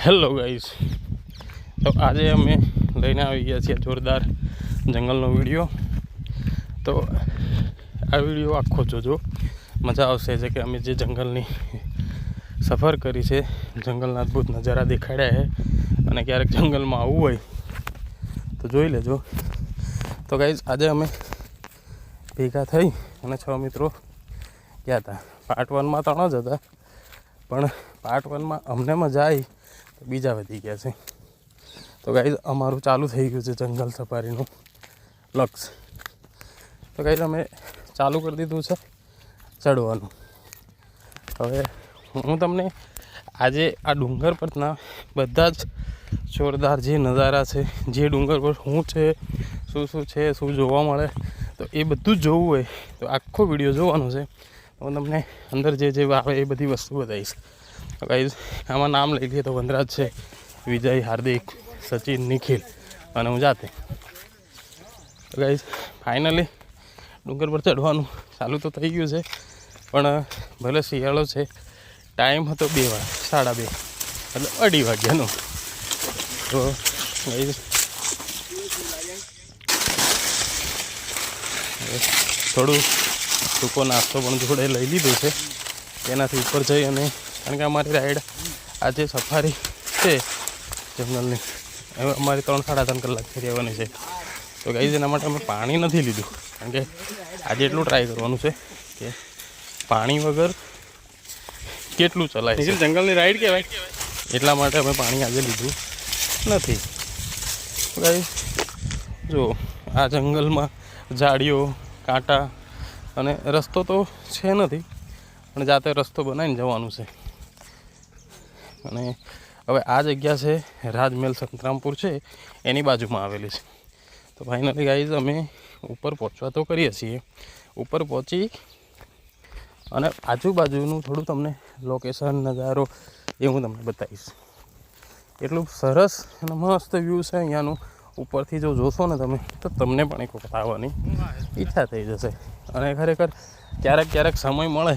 Hello guys તો આજે અમે લઈને આવી ગયા છીએ જોરદાર જંગલનો વીડિયો. તો આ વીડિયો આખો જોજો. મજા આવશે જે કે અમે જે જંગલની સફર કરી છે, જંગલના અદ્ભુત નજારા દેખાડ્યા છે અને ક્યારેક જંગલમાં આવવું હોય તો જોઈ લેજો. તો ગાઈઝ આજે અમે ભેગા થઈ અને છ મિત્રો ગયા હતા પાર્ટ વનમાં ત્રણ જ હતા પણ પાર્ટ વનમાં અમને મજા આવી બીજા વધી ગયા છે. તો ગાઈઝ અમારું ચાલુ થઈ ગયું છે જંગલ સફારીનું લક્ષ્ય તો ગાઈઝ અમે ચાલુ કરી દીધું છે ચડવાનું. હવે હું તમને આજે આ ડુંગર પરના બધા જ જોરદાર જે નજારા છે, જે ડુંગર પર શું છે, શું શું છે, શું જોવા મળે, તો એ બધું જ જોવું હોય તો આખો વીડિયો જોવાનો છે. હું તમને અંદર જે જે આવે એ બધી વસ્તુ બતાવીશ. ગાઈઝ આમાં નામ લઈ લઈએ તો વનરાજ છે, વિજય, હાર્દિક, સચિન, નિખિલ અને હું જાતે. ગાઈઝ ફાઇનલી ડુંગર પર ચઢવાનું ચાલુ તો થઈ ગયું છે, પણ ભલે શિયાળો છે ટાઈમ હતો બે વાર સાડા બે, એટલે અઢી વાગ્યાનો. તો ગાઈઝ થોડું ટૂંકો નાસ્તો પણ જોડે લઈ લીધો છે તેનાથી ઉપર જઈ અને કારણ કે અમારી રાઈડ આજે સફારી છે જંગલની હવે અમારી ત્રણ સાડા ત્રણ કલાકથી રહેવાની છે. તો ગાઈઝ એના માટે અમે પાણી નથી લીધું. કારણ કે આજે એટલું ટ્રાય કરવાનું છે કે પાણી વગર કેટલું ચલાય જંગલની રાઈડ કહેવાય. એટલા માટે અમે પાણી આજે લીધું નથી. ગાઈઝ જો આ જંગલમાં ઝાડીઓ કાંટા અને રસ્તો તો છે નથી પણ જાતે રસ્તો બનાવીને જવાનું છે. અને હવે આ જગ્યા છે રાજમહેલ સંતરામપુર છે, એની બાજુમાં આવેલી છે. તો ફાઇનલી ગાઈઝ અમે ઉપર પહોંચવા તો કરીએ છીએ. ઉપર પહોંચી અને આજુબાજુનું થોડું તમને લોકેશન નજારો એ હું તમને બતાવીશ. એટલું સરસ અને મસ્ત વ્યૂ છે અહીંયાનું. ઉપરથી જો જોશો ને તમે, તો તમને પણ એક વખત આવવાની ઈચ્છા થઈ જશે. અને ખરેખર ક્યારેક ક્યારેક સમય મળે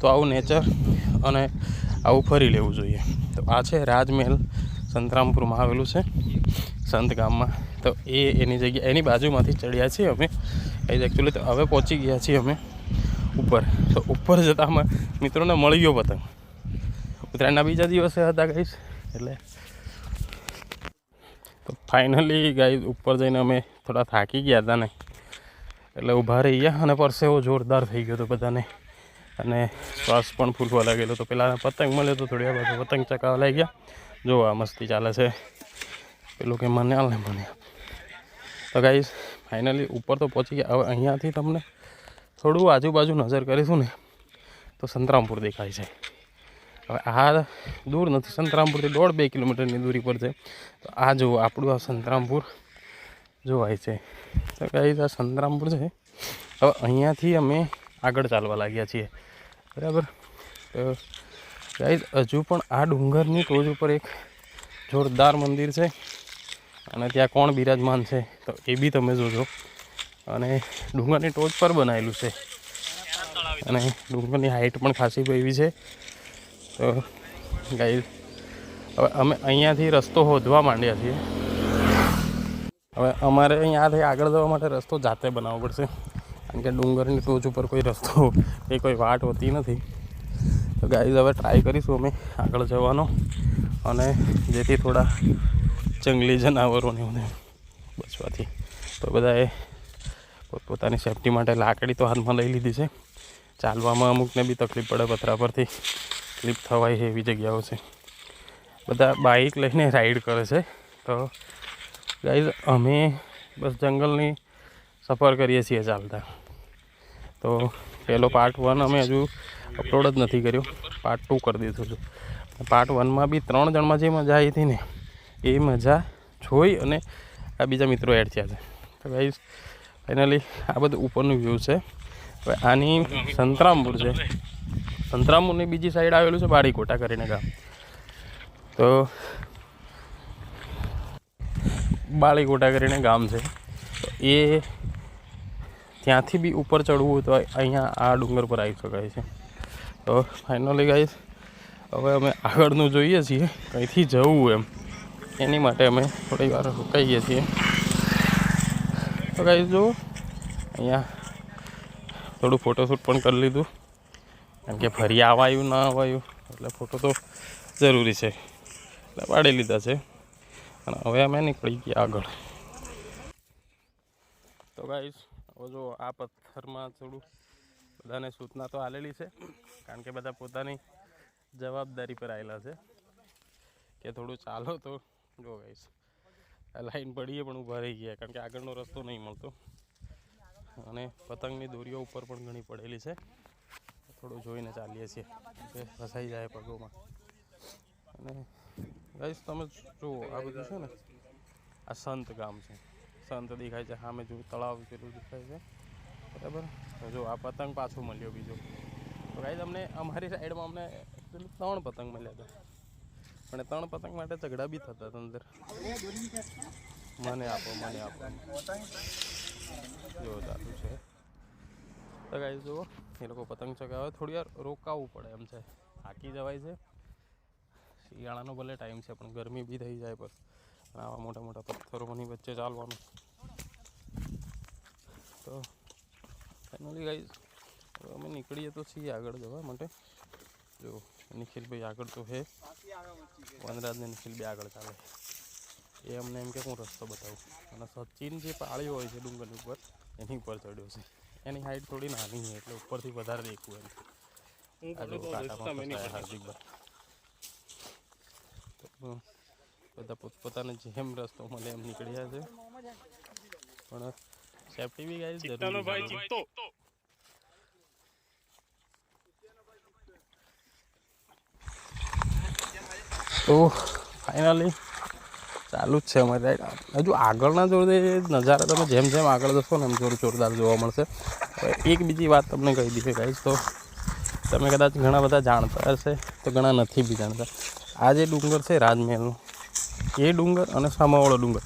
તો આવું નેચર અને આવું ફરી લેવું જોઈએ. તો આ છે રાજમહેલ સંતરામપુરમાં આવેલું છે, સંત ગામમાં. તો એ એની જગ્યા, એની બાજુમાંથી ચડ્યા છીએ અમે. એ એકચ્યુઅલી તો હવે પહોંચી ગયા છીએ અમે ઉપર. તો ઉપર જતાં મિત્રોને મળી ગયો પતંગ. ઉત્તરાયણના બીજા દિવસે હતા ગાઈશ એટલે તો ફાઇનલી ગાઈ ઉપર જઈને અમે થોડા થાકી ગયા હતા ને. એટલે ઊભા રહી ગયા અને પરસેવો જોરદાર થઈ ગયો હતો બધાને. અને શ્વાસ પણ ફૂલવા લાગેલો. તો પેલા પતંગ મળ્યો તો થોડી વાર પતંગ ચકાવવા લાગી ગયા. જો આ મસ્તી ચાલે છે. પેલું કે મને આલ મને. તો ગાઈસ ફાઇનલી ઉપર તો પહોંચી ગયા. હવે અહીંયાથી તમને થોડું આજુબાજુ નજર કરીશું ને, તો સંતરામપુર દેખાય છે. હવે આ દૂર નથી, સંતરામપુરથી દોઢ બે કિલોમીટરની દૂરી પર છે. તો આ જુઓ, આપણું આ સંતરામપુર જોવાય છે. તો કઈ આ સંતરામપુર છે. હવે અહીંયાથી અમે આગળ ચાલવા લાગ્યા છીએ. બરાબર? ગાઈઝ હજુ પણ આ ડુંગરની ટોચ ઉપર એક જોરદાર મંદિર છે અને ત્યાં કોણ બિરાજમાન છે તો એ બી તમે જોજો. અને ડુંગરની ટોચ પર બનાવેલું છે. અને ડુંગરની હાઇટ પણ ખાસી એવી છે. તો ગાઈઝ હવે અમે અહીંયાથી રસ્તો શોધવા માંડ્યા છીએ. હવે અમારે અહીંયાથી આગળ જવા માટે રસ્તો જાતે બનાવવો પડશે. કારણ કે ડુંગરની ટોચ ઉપર કોઈ રસ્તો કે કોઈ વાટ હોતી નથી. તો ગાઈઝ, હવે ટ્રાય કરીશું અમે આગળ જવાનો અને જેથી થોડા જંગલી જનાવરોને બધે બચવાથી. તો બધાએ પોતપોતાની સેફટી માટે લાકડી તો હાથમાં લઈ લીધી છે. ચાલવામાં અમુકને બી તકલીફ પડે પથરા પરથી. સ્લીપ થવાય એવી જગ્યાઓ છે. બધા બાઇક લઈને રાઈડ કરે છે. તો ગાઈઝ, અમે બસ જંગલની સફર કરીએ છીએ ચાલતા. તો પહેલો પાર્ટ વન અમે હજુ અપલોડ જ નથી કર્યો. પાર્ટ ટુ કરી દીધું છું. પાર્ટ વનમાં બી ત્રણ જણમાં જે મજા આવી હતી ને, એ મજા જોઈ અને આ બીજા મિત્રો એડ થયા છે. તો ગાઈઝ ફાઇનલી આ બધું ઉપરનું વ્યૂ છે. હવે આની સંતરામપુર છે. સંતરામપુરની બીજી સાઈડ આવેલું છે બારીકોટા કરીને ગામ. તો બાળીકોટા કરીને ગામ છે. એ ત્યાંથી બી ઉપર ચડવું હોય તો અહીંયા આ ડુંગર પર આવી શકાય છે. તો ફાઇનલી ગાઈઝ હવે અમે આગળનું જોઈએ છીએ, કંઈથી જવું એમ. એની માટે અમે થોડી વાર રોકાઈએ છીએ. તો કાંઈ જુઓ અહીંયા થોડું ફોટોશૂટ પણ કરી લીધું. કારણ કે ફરી આવાયું, ના આવાયું, એટલે ફોટો તો જરૂરી છે. એટલે પાડી લીધા છે. અને હવે અમે નીકળી ગયા આગળ. તો ગાઈસ હવે જો આ પથ્થરમાં થોડું બધાને સૂચના તો આલેલી છે, કારણ કે બધા પોતાની જવાબદારી પર આવેલા છે કે થોડું ચાલો તો જો ગાઈસ લાઈન પડીએ પણ ઊભા રહી ગયા, કારણ કે આગળનો રસ્તો નહીં મળતો. અને પતંગની દોરીઓ ઉપર પણ ઘણી પડેલી છે. થોડું જોઈને ચાલીએ છીએ, કે ફસાઈ જાય પગોમાં. અને ગાઈસ તમે જુઓ, આ બધું છે ને, આ સંત ગામ છે. સંત દેખાય છે, સામે જો તળાવ જેટલું દેખાય છે. બરાબર? જો આ પતંગ પાછો મળ્યો બીજો. તો ગાઈ અમને અમારી સાઈડમાં અમને એકચુઅલી ત્રણ પતંગ મળ્યા હતા. પણ ત્રણ પતંગ માટે ઝઘડા બી થતા હતા અંદર. મને આપો મને આપો. જો ચાલુ છે. તો ગાઈ જુઓ, એ લોકો પતંગ ચગાવે. થોડી વાર રોકાવવું પડે એમ છે. થાકી જવાય છે. શિયાળાનો ભલે ટાઈમ છે, પણ ગરમી બી થઈ જાય અને આવા મોટા મોટા પથ્થરોની વચ્ચે ચાલવાનું. તો ફાઇનલી ગાઈઝ હવે અમે નીકળીએ તો છીએ આગળ જવા માટે. જો નિખિલભાઈ આગળ તો હે. વનરાજને નિખિલભાઈ આગળ ચાલે. એ અમને એમ કે હું રસ્તો બતાવું. અને સચિન જે પાળી હોય છે ડુંગરની ઉપર એની ઉપર ચડ્યો છે. એની હાઈટ થોડી નાની છે એટલે ઉપરથી વધારે દેખવું એમ. હાર્દિકભાઈ. બધા પોતપોતાને જેમ રસ્તો મળે એમ નીકળ્યા છે. પણ સેફટી બી ગાઈ જરૂરી છે. તો ફાઇનલી ચાલુ જ છે અમારી રાઈડ હજુ આગળના જોડે નજારા તમે જેમ જેમ આગળ જશો ને એમ જોર જોરદાર જોવા મળશે. હવે એક બીજી વાત તમને કહી દીધી ગાઈશ તો તમે કદાચ ઘણા બધા જાણતા હશે તો ઘણા નથી બી જાણતા. આ જે ડુંગર છે રાજમહેલનું એ ડુંગર અને સામાવાળો ડુંગર.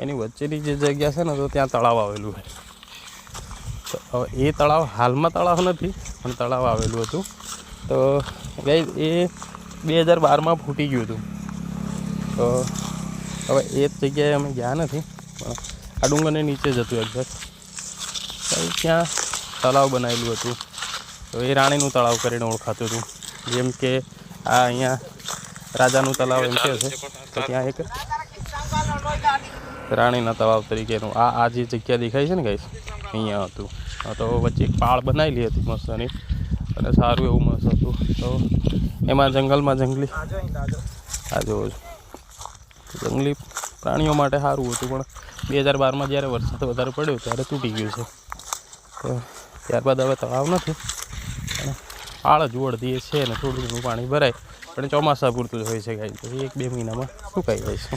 એની વચ્ચેની જે જગ્યા છે ને, તો ત્યાં તળાવ આવેલું હોય તો હવે એ તળાવ હાલમાં તળાવ નથી, પણ તળાવ આવેલું હતું. તો ગાઈ એ બે હજાર બારમાં ફૂટી ગયું હતું. તો હવે એ જ જગ્યાએ અમે ગયા નથી, પણ આ ડુંગરને નીચે જ હતું. એક્ઝેક્ટ ત્યાં તળાવ બનાવેલું હતું. તો એ રાણીનું તળાવ કરીને ઓળખાતું હતું. જેમ કે આ અહીંયા રાજાનું તળાવ એમ કે છે. તો ત્યાં એક રાણીના તળાવ તરીકેનું આ આ જે જગ્યા દેખાય છે ને ગાઈસ અહીંયા હતું. તો વચ્ચે એક પાળ બનાવેલી હતી મસ્તની. અને સારું એવું મસ્ત હતું. તો એમાં જંગલમાં જંગલી આ જોવો છો. જંગલી પ્રાણીઓ માટે સારું હતું પણ બે હજાર બારમાં જ્યારે વરસાદ વધારે પડ્યો ત્યારે તૂટી ગયું છે. તો ત્યારબાદ હવે તળાવ નથી. અને પાળ જ છે ને થોડું ઘણું પાણી ભરાય. પણ ચોમાસા પૂરતું જ હોય છે ગાય. તો એક બે મહિનામાં સુકાઈ જાય છે?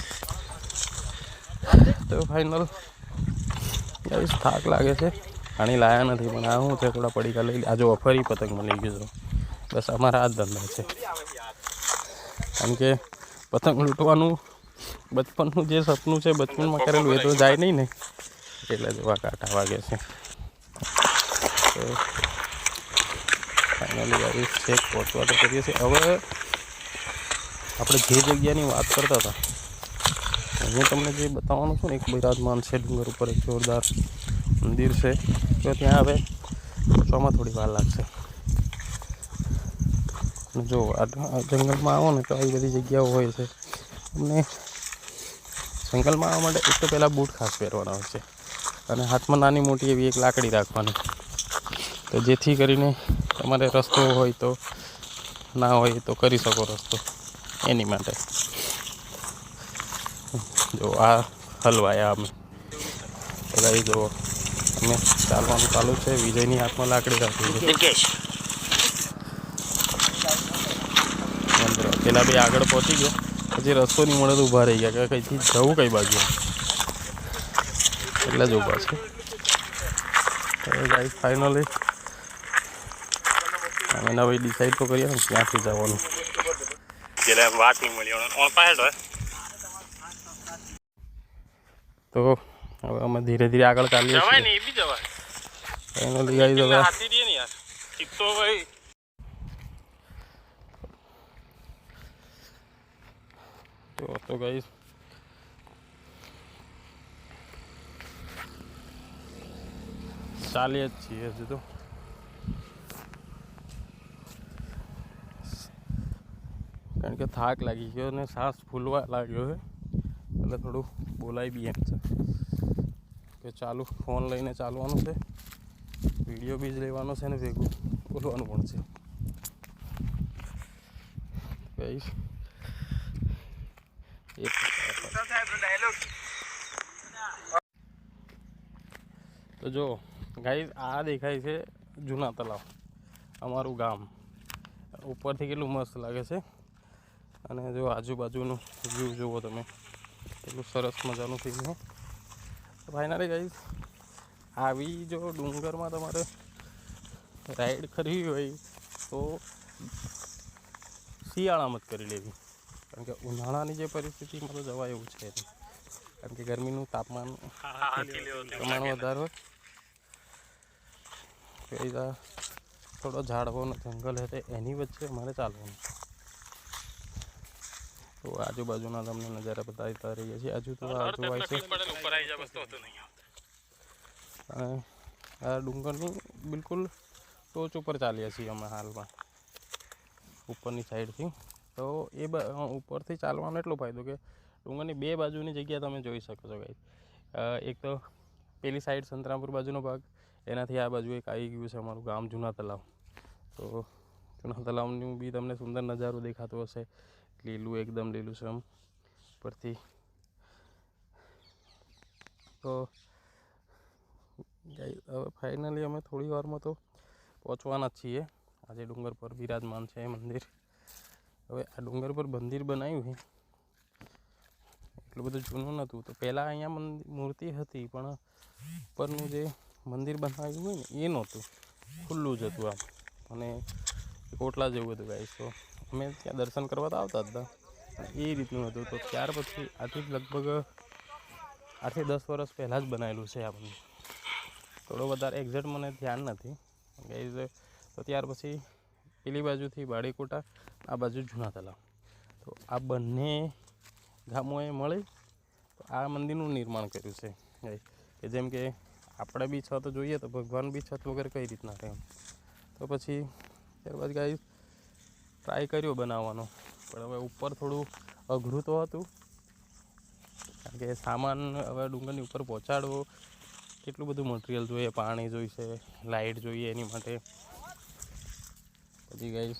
તો ફાઇનલ થાક લાગે છે. પાણી લાયા નથી, પણ આ હું છે, થોડા પડીકા લઈ આ જો ફરી પતંગ મળી ગયો છું. બસ અમારા આ ધંધા છે. કારણ કે પતંગ લૂંટવાનું બચપનનું જે સપનું છે, બચપનમાં કરેલું, એ તો જાય નહીં ને. એટલે જોવા કાંટા વાગે છે. ફાઇનલી ગાઈસ છેક પહોંચવા તો કરીએ છીએ. હવે આપણે જે જગ્યાની વાત કરતા હતા હું તમને જે બતાવવાનું છું ને, એક બિરાજમાન છે, ડુંગર ઉપર એક જોરદાર મંદિર છે. તો ત્યાં હવે પહોંચવામાં થોડી વાર લાગશે. જો, આ જંગલમાં આવો ને, તો આવી બધી જગ્યાઓ હોય છે. તમને જંગલમાં આવવા માટે એક તો પહેલાં બૂટ ખાસ પહેરવાના હોય છે. અને હાથમાં નાની મોટી એવી એક લાકડી રાખવાની. તો જેથી કરીને તમારે રસ્તો હોય તો ના હોય તો કરી શકો રસ્તો એની માટે. જો આ હલવાયા અમે. તો જુઓ અમે ચાલવાનું ચાલુ છે વિજયની હાથમાં લાકડી રાખી છે. પેલા બે આગળ પહોંચી ગયા પછી રસ્તો નહીં મળે તો ઊભા રહી ગયા કે કંઈથી જવું કઈ બાજુ. એટલે જ ઊભા છે. ફાઇનલી અમે નવી ડિસાઈડ તો કરીએ ને ક્યાંથી જવાનું. જેને વાત નહીં મળી તો હવે અમે ધીરે ધીરે આગળ ચાલીએ છીએ. ને એ બી જવાય. તો તો ગઈ. ચાલીએ જ છીએ હજુ તો. કારણ કે થાક લાગી ગયો અને શ્વાસ ફૂલવા લાગ્યો છે. એટલે થોડું બોલાય બી એમ છે. કે ચાલુ, ફોન લઈને ચાલવાનું છે. વીડિયો બી જ લેવાનો છે ને, ભેગું બોલવાનું પણ છે. ગઈશ એક તો જો ગાઈઝ આ દેખાય છે જૂના તલાવ અમારું ગામ. ઉપરથી કેટલું મસ્ત લાગે છે. અને જો આજુબાજુનું વ્યૂ જુઓ તમે. એટલું સરસ મજાનું થઈ તો ફાઇનલી ગાઈઝ આવી જો ડુંગરમાં તમારે રાઈડ કરવી હોય તો શિયાળામાં જ કરી લેવી. કારણ કે ઉનાળાની જે પરિસ્થિતિમાં તો જવાય એવું છે કારણ કે ગરમીનું તાપમાન પ્રમાણ વધારે હોય. જા થોડો ઝાડવાનો જંગલ હશે એની વચ્ચે અમારે ચાલવાનું તો આજુબાજુના તમને નજારા બતાવતા રહીએ છીએ. હજુ તો આ જોવાય છે. અને આ ડુંગરની બિલકુલ ટોચ ઉપર ચાલીએ છીએ અમે હાલમાં ઉપરની સાઈડથી. તો એ ઉપરથી ચાલવાનો એટલો ફાયદો કે ડુંગરની બે બાજુની જગ્યા તમે જોઈ શકો છો ગાઈ એક તો પેલી સાઈડ સંતરામપુર બાજુનો ભાગ એનાથી આ બાજુ એક આવી ગયું છે અમારું ગામ જૂના તલાવ તો જૂના તલાવનું બી તમને સુંદર નજારો દેખાતો હશે. લીલું એકદમ લીલું છે આમ ઉપરથી. તો હવે ફાઇનલી અમે થોડી વારમાં તો પહોંચવાના જ છીએ. આજે ડુંગર પર બિરાજમાન છે એ મંદિર. હવે આ ડુંગર પર મંદિર બનાવ્યું છે. એટલું બધું જૂનું નહોતું. તો પહેલાં અહીંયા મંદિર મૂર્તિ હતી, પણ ઉપરનું જે મંદિર બનાવ્યું હોય ને, એ નહોતું. ખુલ્લું જ હતું આમ. અને કોટલા જેવું હતું ગાઈસ તો અમે ત્યાં દર્શન કરવા તો આવતા હતા. એ રીતનું હતું. તો ત્યાર પછી આથી લગભગ આઠથી દસ વર્ષ પહેલાં જ બનાવેલું છે આ મંદિર થોડો વધારે એક્ઝેક્ટ મને ધ્યાન નથી. ગાઈઝ તો ત્યાર પછી પેલી બાજુથી બાળીકોટા, આ બાજુ જૂના તલાવ તો આ બંને ગામોએ મળી તો આ મંદિરનું નિર્માણ કર્યું છે. કે જેમ કે આપણે બી છત જોઈએ તો ભગવાન બી છત વગર કઈ રીતના રહે તો પછી ત્યારબાદ ગાઈઝ ટ્રાય કર્યો બનાવવાનો. પણ હવે ઉપર થોડું અઘરું તો હતું. કારણ કે સામાન હવે ડુંગરની ઉપર પહોંચાડવો, કેટલું બધું મટીરિયલ જોઈએ, પાણી જોઈશે લાઇટ જોઈએ એની માટે. પછી ગઈ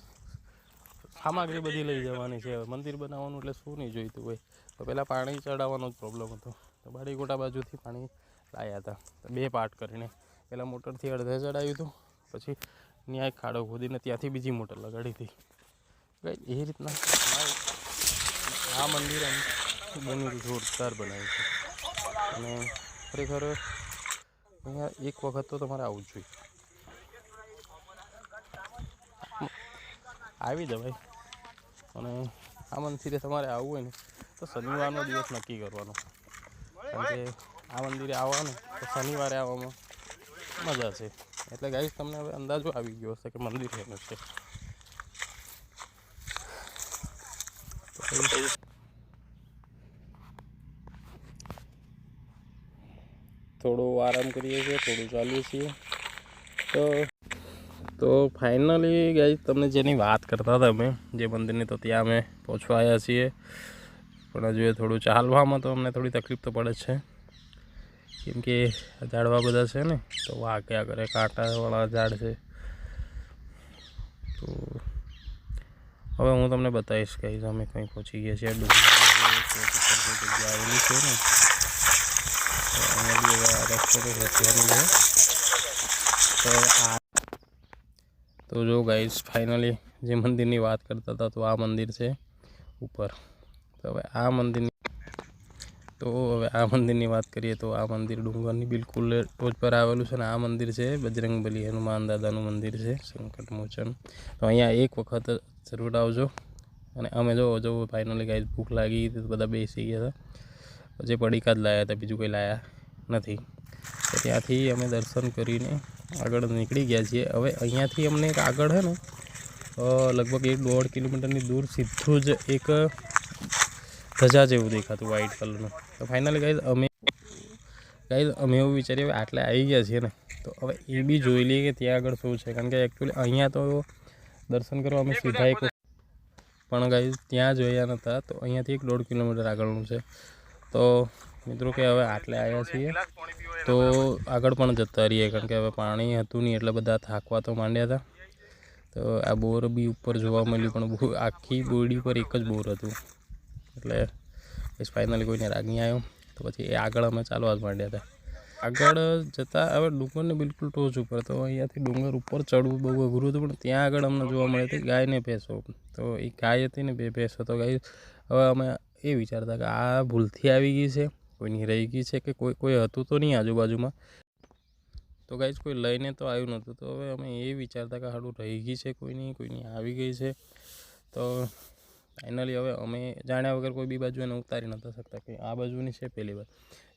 સામગ્રી બધી લઈ જવાની છે. હવે મંદિર બનાવવાનું એટલે શું નહીં જોઈતું હોય. તો પહેલાં પાણી ચડાવવાનો જ પ્રોબ્લેમ હતો. તો બાડીકોટા બાજુથી પાણી લાવ્યા હતા. તો બે પાર્ટ કરીને. પહેલાં મોટરથી અડધે ચડાવ્યું હતું. પછી ન્યાય ખાડો ખોદીને ત્યાંથી બીજી મોટર લગાડી હતી. એ રીતના આ મંદિર એમ બન્યું જોરદાર બનાવ્યું છે અને ખરેખર અહીંયા એક વખત તો તમારે આવવું જોઈએ આવી જવાય અને આ મંદિરે તમારે આવવું હોય ને તો શનિવારનો દિવસ નક્કી કરવાનો કારણ કે આ મંદિરે આવવાનું તો શનિવારે આવવામાં મજા છે એટલે ગાઈશ તમને હવે અંદાજો આવી ગયો હશે કે મંદિર એનું છે તો guys, થોડો આરામ કરીએ છીએ, થોડું ચાલીએ છીએ. તો તો ફાઇનલી ગાઈ તમને જેની વાત કરતા હતા અમે, જે મંદિરની, તો ત્યાં અમે પહોંચવા આવ્યા છીએ. પણ હજુ એ થોડું ચાલવામાં તો અમને થોડી તકલીફ તો પડે છે. કેમ કે ઝાડવા બધા છે ને, તો વાગ્યા કરે, કાંટાવાળા ઝાડ છે. તો હવે હું તમને બતાવીશ કહીશ અમે કંઈ પહોંચી ગયા છીએ. આવેલી છે ને તો આ તો જો ગાઈસ ફાઇનલી જે મંદિરની વાત કરતા હતા તો આ મંદિર છે ઉપર. તો હવે આ મંદિરની તો હવે આ મંદિરની વાત કરીએ તો આ મંદિર ડુંગરની બિલકુલ ટોચ પર આવેલું છે ને આ મંદિર છે બજરંગબલી હનુમાન દાદાનું મંદિર છે સંકટમોચન તો અહીંયા એક વખત જરૂર આવજો. અને અમે જો જો ફાઇનલી કાંઈ ભૂખ લાગી તો બધા બેસી ગયા હતા. પછી પડીકા જ લાવ્યા હતા, બીજું કંઈ લાવ્યા નથી. તો ત્યાંથી અમે દર્શન કરીને આગળ નીકળી ગયા છીએ. હવે અહીંયાથી અમને એક આગળ છે ને લગભગ એક દોઢ કિલોમીટરની દૂર સીધું જ એક ધજા જેવું દેખાતું વ્હાઇટ કલરનું તો ફાઇનલી ગાઈઝ અમે ગાઈઝ અમે એવું વિચારીએ, હવે આટલે આવી ગયા છીએ ને, તો હવે એ બી જોઈ લઈએ કે ત્યાં આગળ શું છે. કારણ કે એકચ્યુઅલી અહીંયા તો દર્શન કરવા અમે સીધા એક પણ ગાઈઝ ત્યાં જોયા નહોતા તો અહીંયાથી એક દોઢ કિલોમીટર આગળનું છે. તો મિત્રો કે હવે આટલે આવ્યા છીએ, તો આગળ પણ જતા રહીએ, કારણ કે હવે પાણી હતું નહીં, એટલે બધા થાકવા તો માંડ્યા હતા. તો આ બોર બી ઉપર જોવા મળ્યું, પણ આખી બોરડી પર એક જ બોર હતું. એટલે પછી ફાઇનલી કોઈને રાગ આવ્યો. તો પછી એ આગળ અમે ચાલવા જ માંડ્યા હતા. આગળ જતાં હવે ડુંગરને બિલકુલ ટોચ ઉપર, તો અહીંયાથી ડુંગર ઉપર ચડવું બહુ અઘરું હતું, પણ ત્યાં આગળ અમને જોવા મળે હતી ગાયને ભેંસો. તો એ ગાય હતી ને બે ભેંસો, તો ગાય હવે અમે એ વિચારતા કે આ ભૂલથી આવી ગઈ છે, કોઈની રહી ગઈ છે કે કોઈ કોઈ હતું તો નહીં આજુબાજુમાં. તો ગાઈઝ કોઈ લઈને તો આવ્યું નહોતું, તો હવે અમે એ વિચારતા કે હાડું રહી ગઈ છે કોઈની કોઈની આવી ગઈ છે. તો ફાઇનલી હવે અમે જાણ્યા વગર કોઈ બી બાજુ એને ઉતારી નહોતા શકતા કે આ બાજુની છે પહેલી વાર.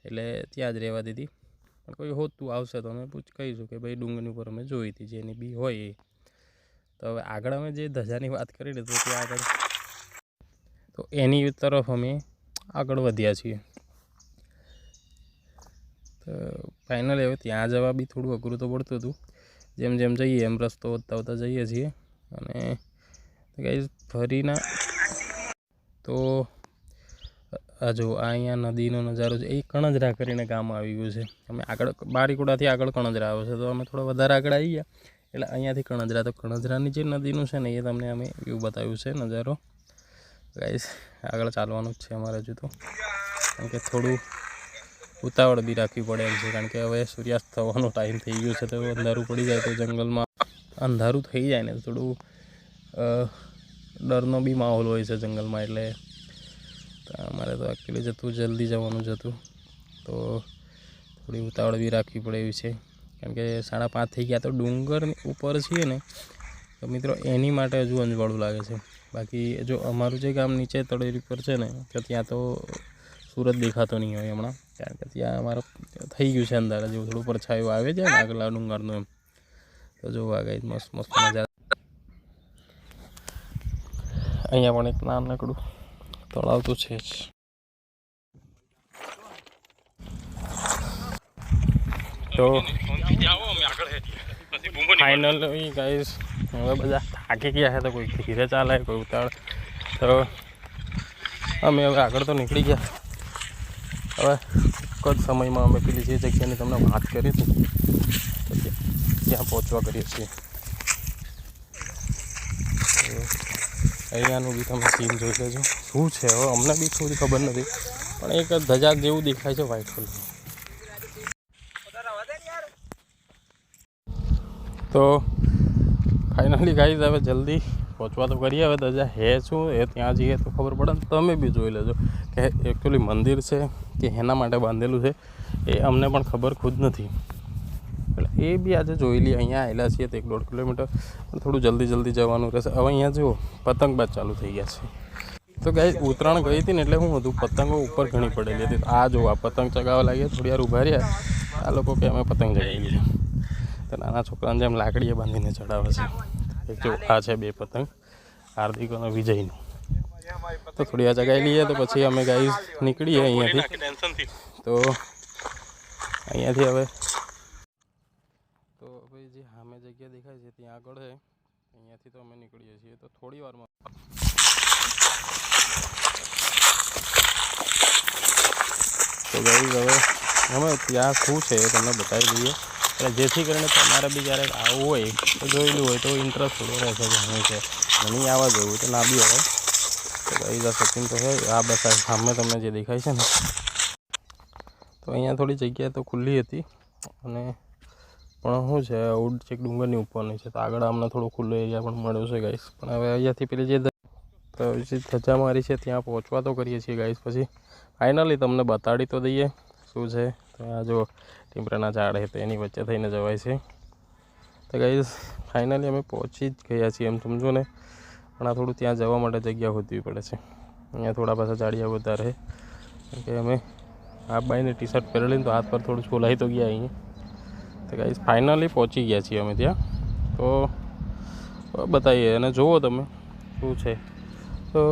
એટલે ત્યાં જ રહેવા દીધી. પણ કોઈ હોતું આવશે તો અમે પૂછ, કહીશું કે ભાઈ ડુંગરની ઉપર અમે જોઈ હતી, જેની બી હોય એ. તો હવે આગળ અમે જે ધજાની વાત કરી તો ત્યાં આગળ. તો એની તરફ અમે આગળ વધ્યા છીએ. તો ફાઇનલી હવે ત્યાં જવા બી થોડું અઘરું તો પડતું હતું. જેમ જેમ જઈએ એમ રસ્તો વધતા વધતા જઈએ છીએ. અને ગાઈઝ ફરીના તો આ જો, આ અહીંયા નદીનો નજારો છે. એ કણજરા કરીને ગામ આવી ગયું છે. અમે આગળ, બારીકુડાથી આગળ કણજરા આવે છે. તો અમે થોડા વધારે આગળ આવી ગયા. એટલે અહીંયાથી કણજરા. તો કણજરાની જે નદીનું છે ને, એ તમને અમે વ્યૂ બતાવ્યું છે નજારો. ગાઈસ આગળ ચાલવાનું જ છે અમારે હજુ તો. કારણ કે થોડું ઉતાવળ બી રાખવી પડે એમ છે. કારણ કે હવે સૂર્યાસ્ત થવાનો ટાઈમ થઈ ગયો છે. તો અંધારું પડી જાય તો જંગલમાં અંધારું થઈ જાય ને થોડું ડરનો બી માહોલ હોય છે જંગલમાં એટલે અમારે તો એકચ્યુઅલી જતું, જલ્દી જવાનું જ હતું. તો થોડી ઉતાવળ બી રાખવી પડે એવી છે. કારણ કે સાડા પાંચ થઈ ગયા તો ડુંગરની ઉપર છીએ ને, તો મિત્રો એની માટે હજુ અંજવાળું લાગે છે. બાકી જો અમારું જે ગામ નીચે તળેરી પર છે ને, તો ત્યાં તો સુરત દેખાતો નહીં હોય હમણાં. કારણ કે ત્યાં અમારો થઈ ગયું છે અંદર જેવું, થોડું પરછાયું આવે છે ને આગલા ડુંગરનું એમ. તો જોવા ગઈ, મસ્ત મસ્ત નજારા અહીંયા પણ એક નાનકડું તળાવ તો છે જ. તો ફાઇનલી ગાઈઝ હવે બધા થાકી ગયા છે તો કોઈ ધીરે ચાલે, કોઈ ઉતાળ તો અમે હવે આગળ તો નીકળી ગયા. હવે એક જ સમયમાં અમે પેલી જે જગ્યાની તમને વાત કરી હતી ત્યાં પહોંચવા કરીએ છીએ. અહીંયાનું બી તમે સીન જોઈ લેજો. શું છે હવે? અમને બી થોડી ખબર નથી. પણ એક ધજા જેવું દેખાય છે વ્હાઈટ કલર તો ફાઇનલી ગાઈઝ હવે જલ્દી પહોંચવા તો કરીએ. હવે ધજા હે શું? એ ત્યાં જઈએ તો ખબર પડે ને તમે બી જોઈ લેજો કે એકચ્યુઅલી મંદિર છે કે એના માટે બાંધેલું છે એ અમને પણ ખબર ખુદ નથી. એટલે એ બી આજે જોઈ લઈએ. અહીંયા આવેલા છીએ તો એક દોઢ કિલોમીટર. પણ થોડું જલ્દી જલ્દી જવાનું રહેશે. હવે અહીંયા જુઓ પતંગબાજ ચાલુ થઈ ગયા છે. તો ગાઈ ઉત્તરાયણ ગઈ હતી ને એટલે શું હતું પતંગો ઉપર ઘણી પડેલી હતી. આ જો આ પતંગ ચગાવવા લાગ્યા. થોડી વાર ઊભા રહ્યા. આ લોકો કે અમે પતંગ ચગાવી લીધા. તો નાના છોકરાને જેમ લાકડીએ બાંધીને ચડાવે છે. જો આ છે બે પતંગ. હાર્દિક અને વિજયનું. તો થોડી વાર ચગાવી લઈએ તો પછી અમે ગાઈ નીકળીએ અહીંયાથી. તો અહીંયાથી હવે સામે જગ્યા દેખાય છે ત્યાં આગળ છે. અહીંયાથી તો અમે નીકળીએ છીએ. તો થોડી વારમાં તો ગઈ હવે અમે ત્યાં શું છે એ તમને બતાવી દઈએ. એટલે જેથી કરીને તમારે બી ક્યારેક આવવું હોય, તો જોયેલું હોય તો ઇન્ટરેસ્ટ થોડો રહેશે કે શું છે. નહીં આવવા જવું હોય તો ના બી આવે. તો ગઈ આ સચિન તો છે. આ બસ આ સામે તમને જે દેખાય છે ને. તો અહીંયા થોડી જગ્યા તો ખુલ્લી હતી. અને પણ શું છે, ઉડ ચેક ડુંગરની ઉપરની છે, તો આગળ અમને થોડો ખુલ્લો એરિયા પણ મળ્યો છે ગાઈસ પણ હવે અહીંયાથી પેલી જે ધજા મારી છે ત્યાં પહોંચવા તો કરીએ છીએ ગાઈસ પછી. ફાઇનલી તમને બતાડી તો દઈએ શું છે. તો આ જો ટીમરાના ઝાડ છે તો એની વચ્ચે થઈને જવાય છે. તો ગાઈસ ફાઇનલી અમે પહોંચી જ ગયા છીએ એમ સમજો ને. પણ આ થોડું ત્યાં જવા માટે જગ્યા શોધવી પડે છે. અહીંયા થોડા પાછા ઝાડિયા વધારે કે અમે આ બાઈને ટી શર્ટ પહેરેલી તો હાથ પર થોડું છોલાઈ તો ગયા અહીંયા તો ગાઈસ ફાઇનલી પહોંચી ગયા છીએ અમે ત્યાં. તો બતાવીએ અને જુઓ તમે શું છે. તો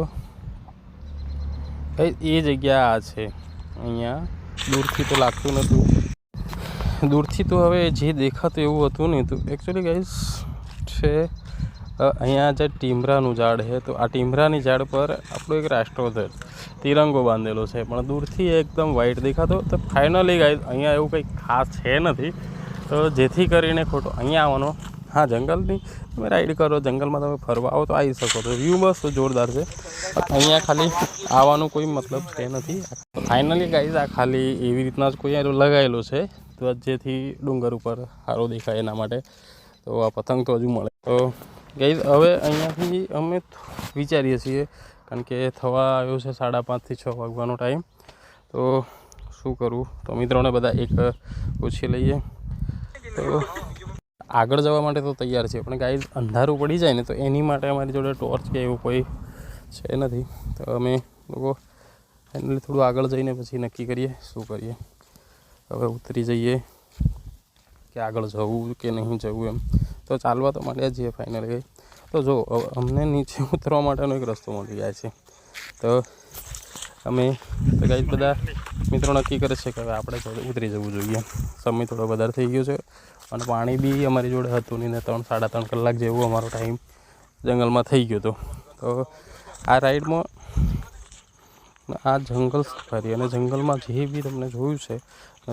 ગાઈઝ એ જગ્યા આ છે. અહીંયા દૂરથી તો લાગતું નહોતું દૂરથી તો હવે જે દેખાતું એવું હતું નહીં તો એકચ્યુઅલી ગાઈઝ છે અહીંયા જે ટીમરાનું ઝાડ છે, તો આ ટીમરાની ઝાડ પર આપણો એક રાષ્ટ્રધ્વજ તિરંગો બાંધેલો છે, પણ દૂરથી એકદમ વ્હાઈટ દેખાતો. તો ફાઇનલી ગાઈઝ અહીંયા એવું કંઈ ખાસ છે નથી. તો જેથી કરીને ખોટો અહીંયા આવવાનો. હા, જંગલની તમે રાઈડ કરો, જંગલમાં તમે ફરવા આવો તો આવી શકો. છો વ્યૂ મસ્ત જોરદાર છે. અહીંયા ખાલી આવવાનું કોઈ મતલબ છે નથી. ફાઇનલી ગાઈઝ આ ખાલી એવી રીતના જ કોઈ લગાવેલો છે. તો જેથી ડુંગર ઉપર સારો દેખાય એના માટે. તો આ પતંગ તો હજુ મળે. તો ગાઈઝ હવે અહીંયાથી અમે વિચારીએ છીએ કારણ કે થવા આવ્યો છે સાડા પાંચથી છ વાગવાનો ટાઈમ તો શું કરવું તો મિત્રોને બધા એક પૂછી લઈએ. તો આગળ જવા માટે તો તૈયાર છે, પણ ગાય અંધારું પડી જાય ને તો એની માટે અમારી જોડે ટોર્ચ કે એવું કોઈ છે નથી. તો અમે લોકો ફાઇનલી થોડું આગળ જઈને પછી નક્કી કરીએ શું કરીએ. હવે ઉતરી જઈએ કે આગળ જવું કે નહીં જવું એમ. તો ચાલવા તો માંડ્યા છીએ ફાઇનલી ગઈ તો જો અમને નીચે ઉતરવા માટેનો એક રસ્તો મળી જાય છે. તો અમે તો ગાઈઝ બધા મિત્રો નક્કી કરે છે કે હવે આપણે ઉતરી જવું જોઈએ. સમય થોડો વધારે થઈ ગયો છે અને પાણી બી અમારી જોડે હતું નહીં ને ત્રણ, સાડા ત્રણ કલાક જેવું અમારો ટાઈમ જંગલમાં થઈ ગયો હતો. તો આ રાઈડમાં આ જંગલ સફારી અને જંગલમાં જે બી તમને જોયું છે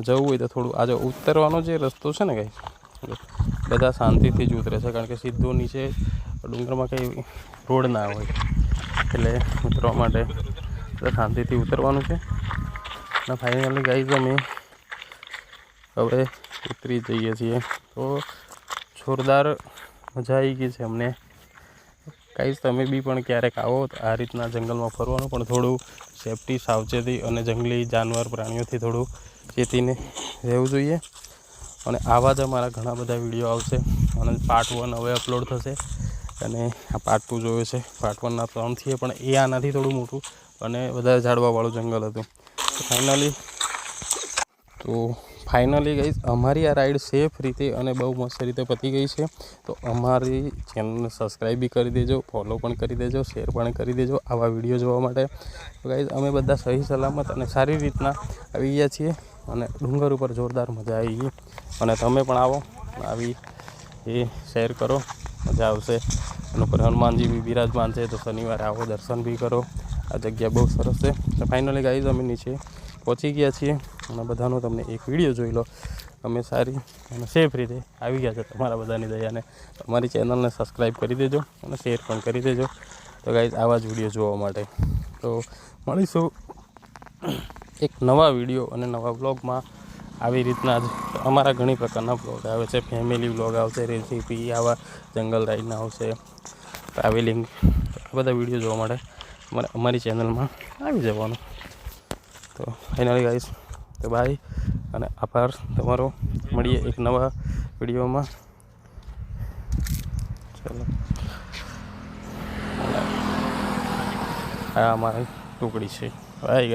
જવું હોય તો થોડું આજે ઉતરવાનો જે રસ્તો છે ને કંઈ બધા શાંતિથી જ ઉતરે છે કારણ કે સીધો નીચે ડુંગરમાં કંઈ રોડ ના હોય. એટલે ઉતરવા માટે બધા શાંતિથી ઉતરવાનું છે. અને ફાઇનલી ગાઈઝ અમે હવે ઉતરી જઈએ છીએ. તો જોરદાર મજા આવી ગઈ છે અમને. કાંઈ તમે બી પણ ક્યારેક આવો, આ રીતના જંગલમાં ફરવાનું, પણ થોડું સેફટી સાવચેતી અને જંગલી જાનવર, પ્રાણીઓથી થોડું ચેતીને રહેવું જોઈએ. અને આવા જ અમારા ઘણા બધા વીડિયો આવશે. અને પાર્ટ વન હવે અપલોડ થશે. અને આ પાર્ટ ટુ જોયો છે. પાર્ટ વનના ત્રણ થઈએ પણ એ આનાથી થોડું મોટું અને વધારે ઝાડવાવાળું જંગલ હતું. ફાઇનલી તો ફાઇનલી ગઈ અમારી આ રાઈડ સેફ રીતે અને બહુ મસ્ત રીતે પતી ગઈ છે. તો અમારી ચેનલને સબસ્ક્રાઈબ બી કરી દેજો ફોલો પણ કરી દેજો શેર પણ કરી દેજો આવા વીડિયો જોવા માટે. તો ગાઈઝ અમે બધા સહી સલામત અને સારી રીતના આવી ગયા છીએ અને ડુંગર ઉપર જોરદાર મજા આવી ગઈ. અને તમે પણ આવો, આવી એ શેર કરો. મજા આવશે. અને ઉપર હનુમાનજી બી બિરાજમાન છે, તો શનિવારે આવો, દર્શન બી કરો. આ જગ્યા બહુ સરસ છે. તો ફાઇનલી ગાઈઝ અમે નીચે પહોંચી ગયા છીએ. અને બધાનો તમને એક વીડિયો જોઈ લો. અમે સારી અને સેફ રીતે આવી ગયા છે તમારા બધાની દયાને. અમારી ચેનલને સબસ્ક્રાઈબ કરી દેજો અને શેર પણ કરી દેજો. તો ગાઈઝ આવા જ વીડિયો જોવા માટે. તો મળીશું. એક નવા વીડિયો અને નવા બ્લોગમાં આવી રીતના જ અમારા ઘણી પ્રકારના બ્લોગ આવે છે. ફેમિલી બ્લોગ આવશે રેસીપી આવા જંગલ રાઈડના આવશે ટ્રાવેલિંગ આ બધા વીડિયો જોવા માટે અમારે, અમારી ચેનલમાં આવી જવાનું. તો ફાઇનલી ગાઈશ તો બાય અને આભાર તમારો. મળીએ એક નવા વિડીયોમાં ચલો. આ અમારી ટુકડી છે. બાય